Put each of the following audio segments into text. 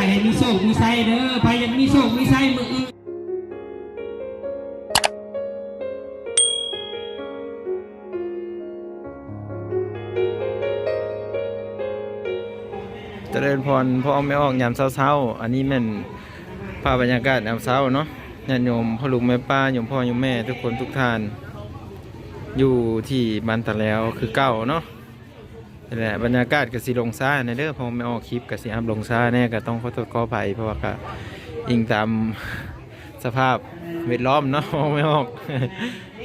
ไปให้มีโชคมีไส้เด้อไปยังมีโชคมีไส้มืออื่นเจริญพรพ่อไม่ออกยามเช้าๆอันนี้แม่นภาพบรรยากาศยามเช้าเนาะญาติโยมพ่อลุงแม่ป้าโยมพ่อโยมแม่ ทุกคนทุกท่าน อยู่ที่บ้านตะแล้วคือเก้าเนาะ นี่แหละบรรยากาศก็สิลงซ่าในเด้อพอไม่ออกคลิปก็สิอัพลงซ่าแน่ก็ต้องขอโทษขออภัยเพราะว่าก็อิงตามสภาพเวทล้อมเนาะพอไม่ออก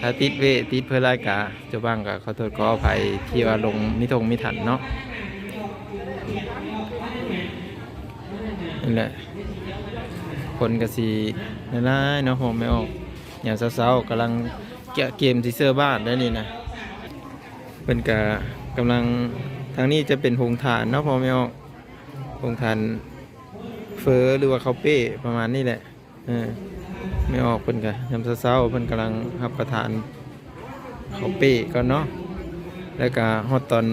ถ้าติดเวติดเพื่อรายกาจ้าบ้างก็ขอโทษขออภัยที่ว่าลงมิทงมิถันเนาะนี่แหละคนกสีนั่นแหละเนาะผมไม่ออกอย่างเศร้าๆกำลังเกะเกมที่เสื้อบ้านได้นี่นะเป็นกะ กำลังทางนี้จะเป็นหงฐานเนาะพอไม่ออกหงฐานเฟอหรือว่าเขาเป้ประมาณนี้แหละเออไม่ออกเพิ่นกะยามเศร้าๆเพิ่นกำลังรับประทานเขาเป้ก่อนเนาะแล้วก็ฮอดตอน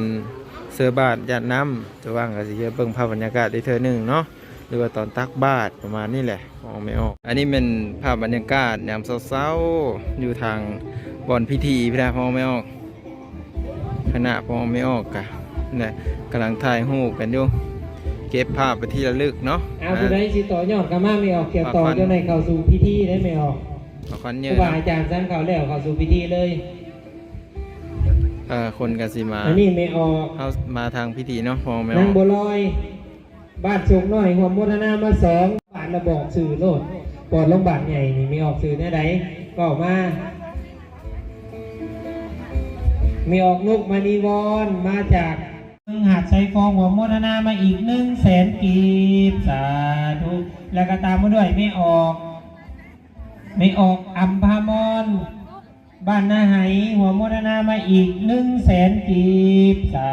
เสื้อบานญาติน้ำจะว่างก็สิเยอะเบิ่งภาพบรรยากาศได้เธอหนึ่งเนาะหรือว่าตอนตักบาตรประมาณนี้แหละมองไม่ออก อันนี้เป็นภาพบรรยากาศยามเช้าๆอยู่ทางบ่อนพิธีพี่นะมองไม่ออก ขณะมองไม่ออกกะเนี่ยกำลังถ่ายรูปกันอยู่เก็บภาพไปที่ระลึกเนาะเอาผู้ใดสิต่อยอดกันมาไม่ออกเกี่ยวต่อเจ้าในเข้าสู่พิธีได้ไม่ออกขอควันคเยรูอะบาอาจารย์สั่งเขาแล้วเข้าสู่พิธีเลยเออคนกันสิมาอันนี้ไม่ออกเข้ามาทางพิธีเนาะมองไม่อนาองกบัวลอย บ้านสูงน้อยหัวมุทนามาสองบ้านระบอกสื่อโลดปอดโรงพยาบาลใหญ่นี่มีออกสื่อแน่ใดก็ออกมา มีออกลูกมานีวอนมาจากหาดไซฟองหัวมุทนามาอีกหนึ่งแสนกีบสาธุแล้วก็ตามมาด้วยไม่ออก ไม่ออกอัมพามอนบ้านนาไหหัวมุทนามาอีกหนึ่งแสนกีบสา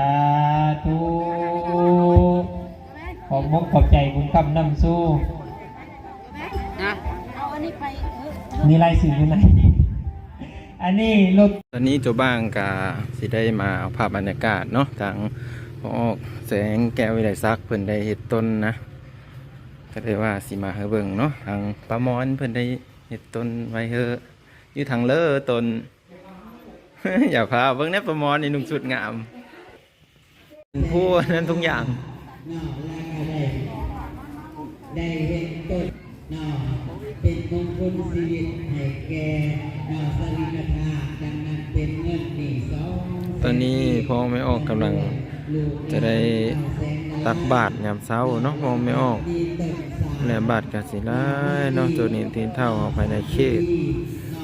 ธุขอบมกขอบใจบุญคำนำสู้เอาอันนี้ไปเออมีลายสื่ออยู่ไหน อันนี้รถตอนนี้เจ้าบ้างกาสิได้มาเอาภาพบรรยากาศเนาะทางพอออกแสงแก้ววิไลซักดิ์เพิ่นได้เห็ดต้นนะ ก็เลยว่าสิมาเฮอเบิ่งเนาะทางปลามอนเพิ่นได้เห็ดต้นไว้เฮออยู่ทางเลอต้นอย่าพาเบิ่งแน่ปลามอนนี่นุ่งสุดงามพูดนั้นทุกอย่างนอแล้วก็ได้ ชีวิตให้แก่นอสรีระธาดังนั้นเป็นเงินหนี่สองตอนนี้พ่อไม่ออกกำลัง จะได้ตักบาตรยามเช้าเนาะพ่อไม่ออกดีต้นสามและบาตรกสิไลายเนาะตัวนี้ทีเท่าเอาภายในเขต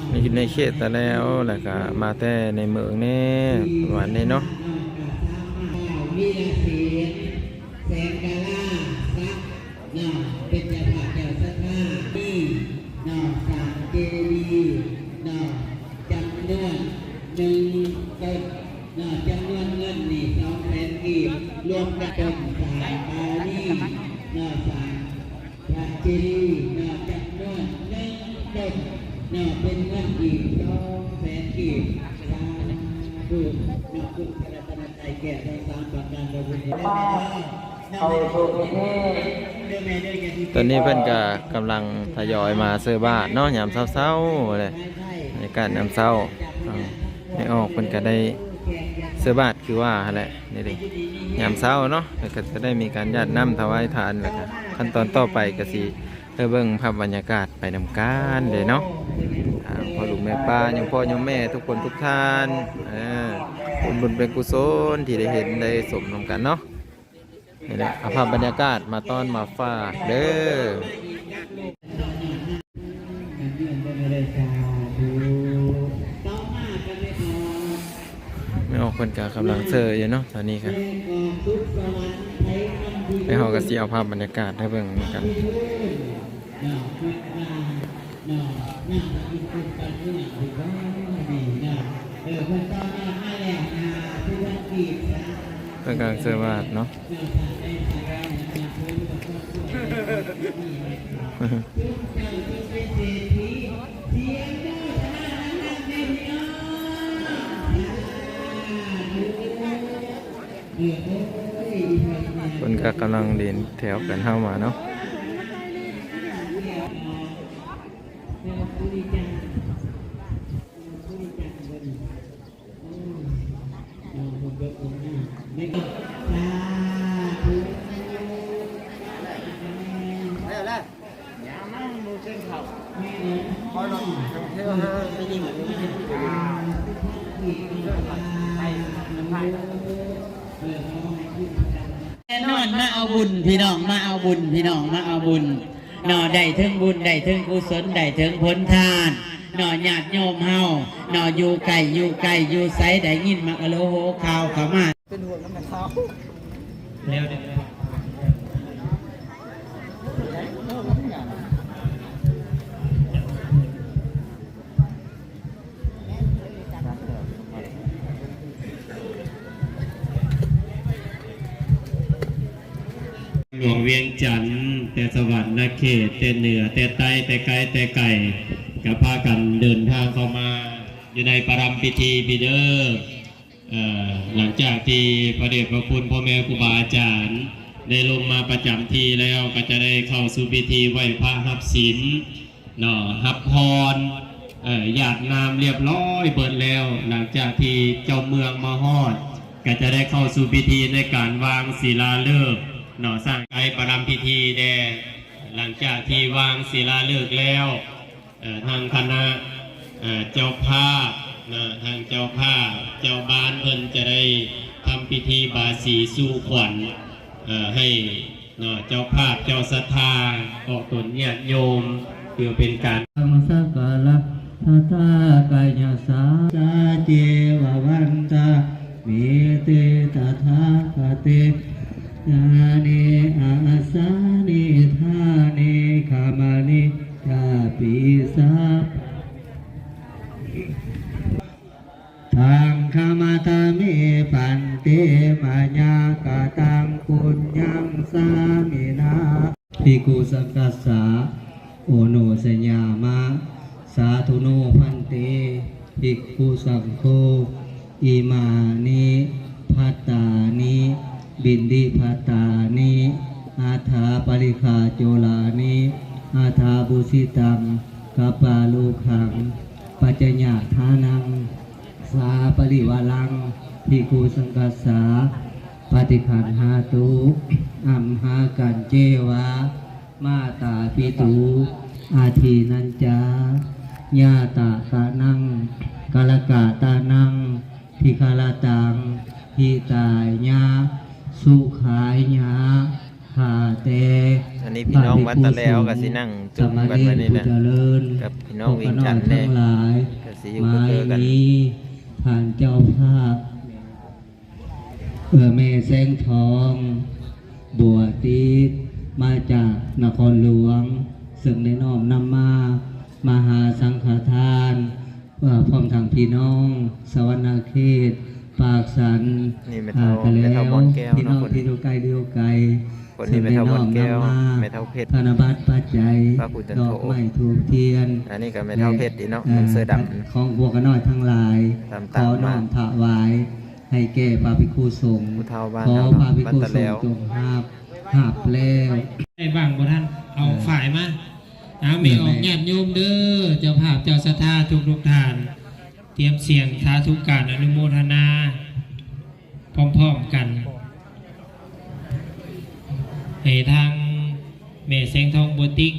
ไม่อยู่ในเขตแต่แล้วแล้วก็มาแต่ในเมืองแน่ประมาณนี้เนาะ เอาโชคดีเด้อแม่เด้อแกที่ตอนนี้เพิ่อนก็กำลังทยอยมาเสื้อบาทเนาะยามเช้าๆเลยบรรยากาศยามเช้าไม่ออกเพิ่อนก็ได้เสื้อบาทคือว่าแหละนี่เดิยามเช้าเนาะแล้วก็จะได้มีการญาติน้ำถวายทานแล้วก็ขั้นตอนต่อไปก็สิเพื่อเบิ่งภาพบรรยากาศไปนำกันเลยเนาะพ่อหลุงแม่ป้ายังพ่อยังแม่ทุกคนทุกท่านเอ อบุญบุญเป็นกุศลที่ได้เห็นได้สมนำกันเนาะนี่แหละอาภาพบรรยากาศมาต้อนมาฝากเด้อไม่ออกคนกากำลังเซอร์อยู่เนาะตอนนี้ครับไปเฮาก็สิเอาภาพบรรยากาศให้เบิ่งเหมือนกัน เออเพื่อนตอนนี้ให้แล้วนะทุกวันกีบนะ เพื่อกำลังเซอร์วาดเนาะคนก็กำลังเดินแถวกันเข้ามาเนาะ นี่ก็สอนมแน่นอนมาเอาบุญพี่น้องมาเอาบุญพี่น้องมาเอาบุญหน่อได้ถึงบุญได้ถึงกุศลได้ถึงผลทานหน่อญาติโยมเฮาหน่ออยู่ไก่อยู่ไก่อยู่ไซได้ยินมากะโลโหข่าวขามา เร็วเดี๋ยวหลวงเวียงจันทร์แต่สวรรค์นาเขตแต่เหนือ แต่ใต้แต่ไกลแต่ไก่กับพากันเดินทางเข้ามา อยู่ในปรำพิธีพีเดอร์ หลังจากที่พระเดชพระคุณพ่อแม่ครูบาอาจารย์ได้ลงมาประจำที่แล้วก็จะได้เข้าสู่พิธีไหว้พระหับศีลเนาะหับพรหยาดน้ำเรียบร้อยเปิดแล้ว หลังจากที่เจ้าเมืองมาฮอด ก็จะได้เข้าสู่พิธีในการวางศิลาฤกษ์หน่อสร้างไอประรำพิธีแดหลังจากที่วางศิลาฤกษ์แล้วทางคณะเอ่อเจ้าภาพ นะทางเจ้าภาพเจ้าบ้านเพิ่นจะได้ทำพิธีบาสีสู่ขวัญให้เนาะเจ้าภาพเจ้าศรัทธาออกตนญาติโยมเพื่อเป็นการธรรมสักการลทาตากายสาสาเจววันตามิเตตถาคเตญาเนอาสานิธาเนขามานิยาปิสาทามาตามิปันเตมาญากตังปุญญังสามินาภิกุสกัสสาโอโนสญามะ สาธุโนพันเตภิกขุสังโฆอิมานิพัตตานิบินดิพัตตานิอาถาปริคาโจลานิอาถาบุสิตังกปาลูขัง ปัจจญาทานัง สาปริวาลังภิกขุสังกัสสาปฏิขันหาตุอัมหากันเจวะ มาตาปิตูอาทีนันจาญาตากานังกาลกาตานังทิคาลาตังทิตายญาสุขายญาหาเตอันนี้พี่น้องวัดตะแล้วก็สินั่งจุ่มกันไว้นี่แหละสมณเณรผู้เจริญกับพี่น้องเวียงจันทน์แน่ทั้งหลายก็สิอยู่มาเจอกันนี้ ผ่านเจ้าภาพเออแม่แสงทอง บัวตีดมาจากนครหลวง ซึ่งได้น้อมนำมามหาสังฆทานเพื่อพร้อมทางพี่น้อง สวรรณเขต ปากสันนี่แม่อ่าเฒ่ากันแม่แล้เฒ่าวบอนแก้วพี่น้องเนาะคนที่ดูไกลดูไกล คนนี้แม่เฒ่าบอนแก้วแม่เฒ่าเพชรธนบัตรปัจจัยพระคุณจันดโทอกไม้ถูกเทียน อันนี้ก็แม่เฒ่าเพชรดีเนาะมันเสื้อดำของพวกกันน้อยทั้งหลายตามขตามอน้อมมาถวาย ให้แก่พระภิกษุสงฆ์ผู้เฒ่าบ้านขอเฮาพระภิกษุบ้านตะสแล้งวฆ์จงหาบหาบแล้วได้บ้างบ่ท่านเอาฝ่ายมาเอามีออกญาติโยมเด้อเจ้าภาพเจ้าศรัทธาทุกทุกๆท่าน เตรียมเสียงสาธุการอนุโมทนา พร้อมๆกัน ให้ทางเมแสงทองบัวติก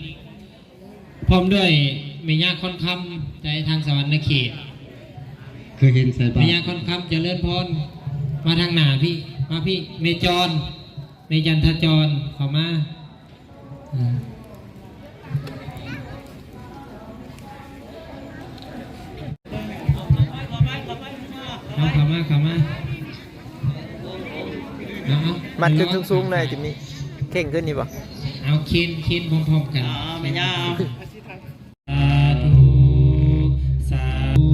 พร้อมด้วยเมยาค่อนคำใจทางสวรรค์เขตเคยเห็นใส่เมบาตยารค่อนคำเจริญพรมาทางหนาพี่ มาพี่เมจรเมจันทจรเข้ามาอ่าเอาเข้ามาเข้ามาเอาเอามัดขึ้นสูงๆเลยจะมี เข่งขึ้นนี่บ่เอาคินคินพร้อมๆกันอ๋อไม่ยากสาธุสาธุ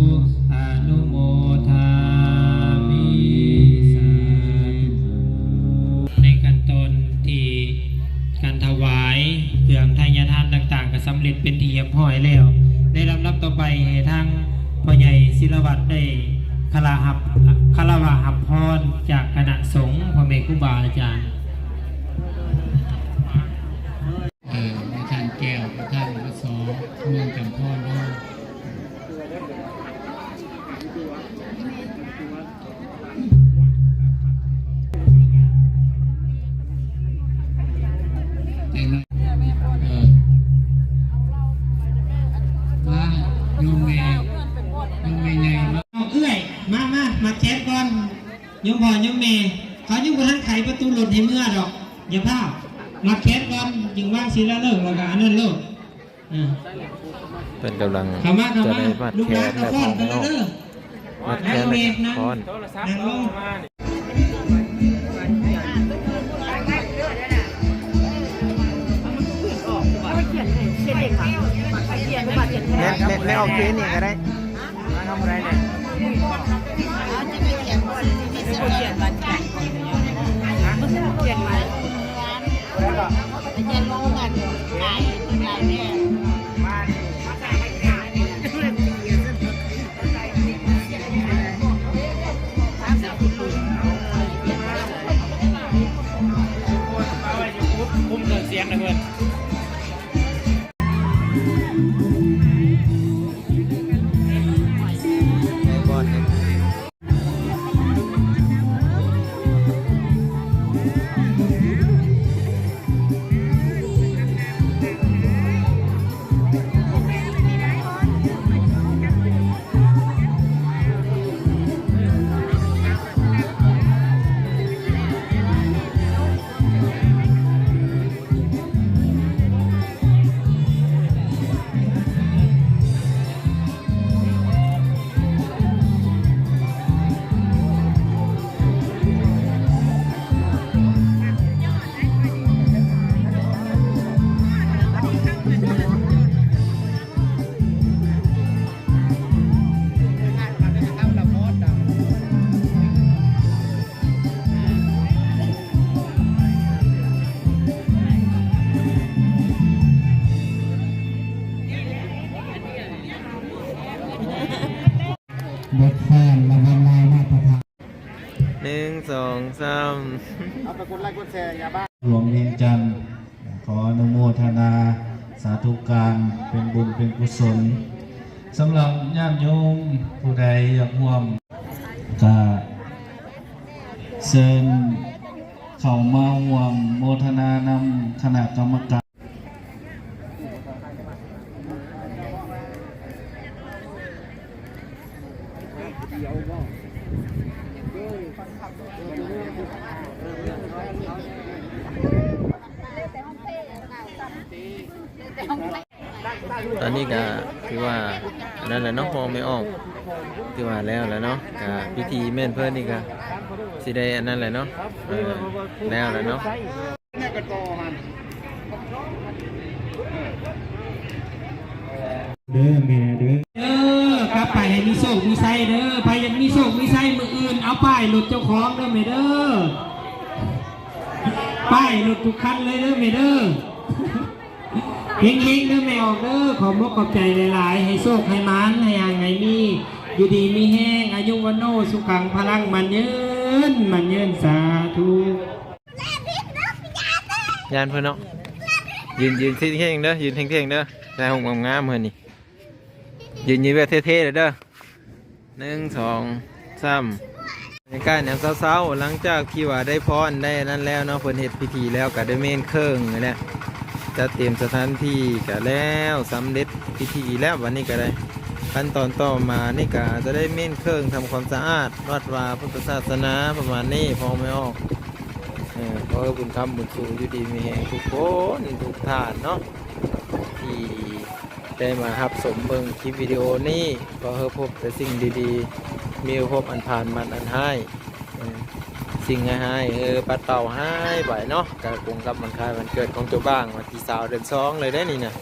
อนุโมทารีสในการตนที่การถวายเครื่องทายทานต่างๆก็สำเร็จเป็นที่เรียบร้อยแล้ว ในลำดับต่อไปให้ทางพ่อใหญ่ศิลวัตรได้คาราหับคาราวะหับพรจากคณะสงฆ์พ่อแม่ครูบาอาจารย์ ยมแม่ใหญ่มาเอาเอื้อยมามามาแคสก่อนยมพ่อยมแม่แคเขายังบ่ทันไขประตูรถให้เมื่อดอก อย่าพลาดมาแคสก่อนยิงว่างสิแล้วเลิกแล้วก็อันนั้นเลิกอ่าเป็นกำลังเข้ามาเข้าจะมาได้มัดลูกแขหลานนก็และฟ้พออนไม่กันอแล้อวกเด้อมัดแขนและพอน นั่งลงแม่แม่แม่ออกเทนนี่ก็ได้มาทำอะไรเนี่ย บทแฟนและบรรลัยมาตรฐานหนึ่งสองสามเอาไปกดไลค์กดแชร์ยาบ้าหลวงเวียงจันทร์ขออนุโมทนา สาธุการเป็นบุญเป็นกุศลสำหรับญาติโยมผู้ใดอยากร่วมก็เชิญเข้ามาร่วมโมทนานำคณะกรรมการ ตอนนี้ก็คือว่านั่นแหละเนาะมองไม่ออกคือว่าแล้วแหล้วเนาะก็พิธีแม่นเพื่อนนี่ก็สิได้อันนั้นแหละเนาะแล้วแล้วเนาะเด้อแม่เด้อ มีโชคมีไส้เด้อไปยังมีโชคมีไส้มืออื่น เอาป้ายหลุดเจ้าของเด้อแม่เด้อป้ายหลุดทุกคันเลยเด้อแม่เด้อเฮงเฮงๆเด้อแม่ออกเด้อขอมกขอบใจหลาย ๆ ให้โชคให้มันให้ยางไงมีอยู่ดีมีแห้งอายุวันโนสุขังพลังมันยืนมันยืนสาธุยานเพื่อนเนาะยืนยืนเท่งๆเด้อยืนเท่งๆเด้อใส่หงงามๆเพื่อนนี่ยืนยืนแบบเท่ๆเลยเด้อ หนึ่งสองสามในการเนี่ยเศร้าๆหลังจากที่ว่าได้พรได้นั่นแล้วเนาะเพิ่นเฮ็ดพิธีแล้วก็ได้เมนเครื่องนี่แหละจะเตรียมสถานที่ก็แล้วสำเร็จพิธีแล้ววันนี้ก็ได้ขั้นตอนต่อมานี่ก็จะได้เม่นเครื่องทำความสะอาดวัดวาพุทธศาสนาประมาณนี้พอไม่ออกเออพราะบุญคำบุญสูอยู่ดีมีแห่งทุกคนทุกท่านเนาะที่ ได้มารับสมเบิงคลิปวิดีโอนี้ก็เฮอพบแต่สิ่งดีๆ มีพบอันผ่านมันอันให้สิ่งให้เออปัดเป่าให้บ่ายเนาะกระกงกับมันคลายวันเกิดของเจ้าบ้างวันที่สาวเดือนสองเลยได้นี่นะ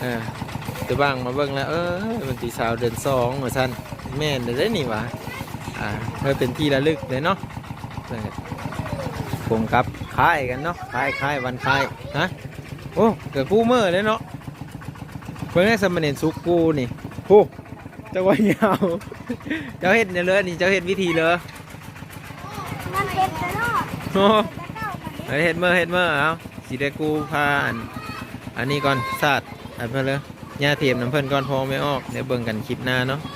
เออเดี๋ยวบางมาเบิ่งแล้วเออมันตีสาวเดือนสองมาสั้นแม่นได้ได้นี่หวะอ่าเพื่อเป็นที่ระลึกเลยเนาะเพิ่นก็คงกับคลายกันเนาะคลายคลายวันคลายฮะโอ้เกิดกู้เมื่อเลยเนาะ พิ่งได้สมณเณรสุกกูนี่ผู้เจ้าว่ายาว เจ้าเฮ็ดเนี่ยเลยนี่เจ้าเฮ็ดวิธีเลยมันเป็นแต่นอกโอ้เอาเฮ็ดเมื่อเฮ็ดเมื่อเอาสีได้กูพาอันอันนี้ก่อนสาดอันเพื่อนเลยย่าเทียมน้ำเพิ่นก่อนพอไม่ออกเดี๋ยวเบิ่งกันคลิปหน้าเนาะเ